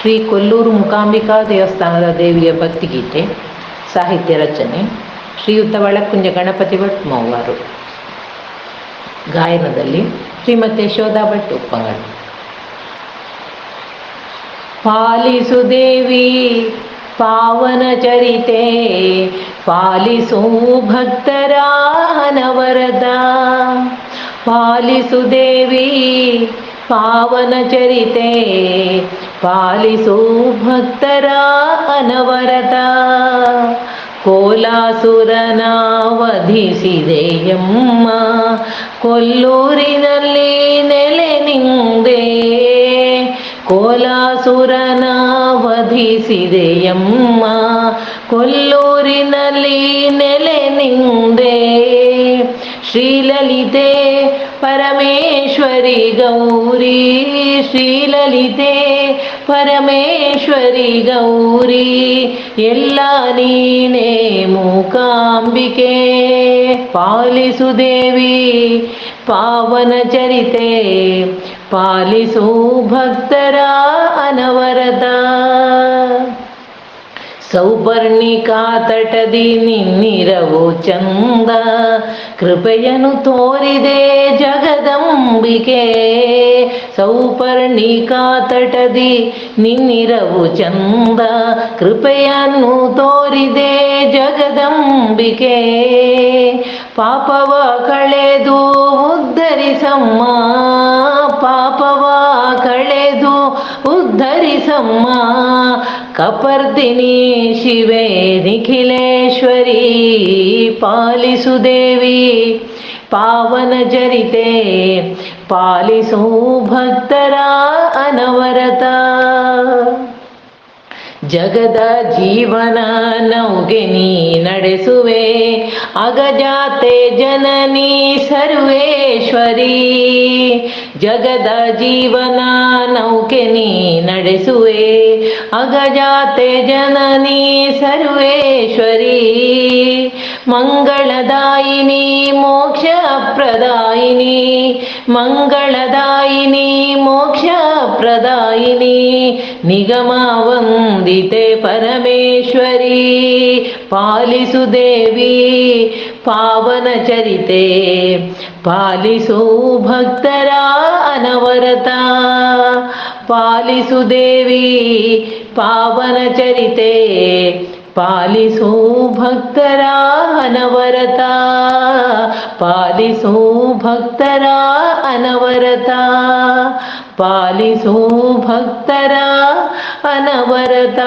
ಶ್ರೀ ಕೊಲ್ಲೂರು ಮುಕಾಂಬಿಕಾ ದೇವಸ್ಥಾನದ ದೇವಿಯ ಭಕ್ತಿಗೀತೆ, ಸಾಹಿತ್ಯ ರಚನೆ, ಶ್ರೀಯುತ ಒಳಕುಂಜ ಗಣಪತಿ ಭಟ್ ಮೌವಾರು. ಗಾಯನದಲ್ಲಿ ಶ್ರೀಮತಿ ಯಶೋಧಾ ಭಟ್ ಉಪ್ಪಂಗಡಿ ಪಾಲಿಸು ದೇವಿ ಪಾವನ ಚರಿತೆ, ಪಾಲಿಸು ಭಕ್ತರ ಅನವರದ ಪಾಲಿಸು ದೇವಿ ಪಾವನ ಚರಿತೆ ಪಾಲಿಸು ಭಕ್ತರ ಅನವರತ ಕೋಲಾಸುರನ ವಧಿಸಿದೆಯಮ್ಮ ಕೊಲ್ಲೂರಿನಲ್ಲಿ ನೆಲೆ ನಿಂದೆ ಕೋಲಾಸುರನ ವಧಿಸಿದೆಯಮ್ಮ ಕೊಲ್ಲೂರಿನಲ್ಲಿ ನೆಲೆ ನಿಂದೆ. ಶ್ರೀಲಲಿತೆ ಪರಮೇಶ್ವರಿ ಗೌರಿ, ಶ್ರೀಲಲಿತೆ ಪರಮೇಶ್ವರಿ ಗೌರಿ, ಎಲ್ಲ ನೀನೇ ಮೂಕಾಂಬಿಕೆ. ಪಾಲಿಸು ದೇವಿ ಪಾವನ ಚರಿತೆ, ಪಾಲಿಸು ಭಕ್ತರ ಅನವರತ. ಸೌಪರ್ಣಿಕಾ ತಟದಿ ನಿನ್ನಿರವು ಚಂದ ಕೃಪೆಯನು ತೋರಿದೆ ಜಗದಂಬಿಕೆ. ಸೌಪರ್ಣಿಕಾ ತಟದಿ ನಿನ್ನಿರವು ಚಂದ. ಕೃಪೆಯನ್ನು ತೋರಿದೆ ಜಗದಂಬಿಕೆ. ಪಾಪವ ಕಳೆದು ಉದ್ಧರಿಸಮ್ಮ. ಪಾಪವ ಉದ್ಧರಿಸಮ್ಮ ಕಪರ್ದಿನಿ ಶಿವೆ ನಿಖಿಲೇಶ್ವರಿ ಪಾಲಿಸು ದೇವಿ ಪಾವನ ಜರಿತೆ ಪಾಲಿಸು ಭಕ್ತರ ಜಗದ ಜೀವನ ನೌಗೆ ನೀ ನಡೆಸುವೆ, ಅಗಜಾತೆ ಜನನಿ ಸರ್ವೇಶ್ವರಿ. ಜಗದ ಜೀವನ ನೌಕೆ ನೀ ನಡೆಸುವೆ, ಅಗಜಾತೆ ಜನನಿ ಸರ್ವೇಶ್ವರಿ. ಮಂಗಳದಾಯಿನಿ ಮೋಕ್ಷ ಪ್ರದಾಯಿನಿ ಮಂಗಳದಾಯಿನಿ, ಮೋಕ್ಷ ಪ್ರದಾಯಿನಿ निगमावन्दिते परमेश्वरी ಪಾವನ ಚರಿತೆ ಪಾಲಿಸು ಭಕ್ತರ ಅನವರತ ಪಾಲಿಸು ದೇವಿ ಪಾವನ ಚರಿತೆ ಪಾಲಿಸು ಭಕ್ತರ ಅನವರತ, ಪಾಲಿಸು ಭಕ್ತರ ಅನವರತ. ಪಾಲಿಸು ಭಕ್ತರ ಅನವರತ.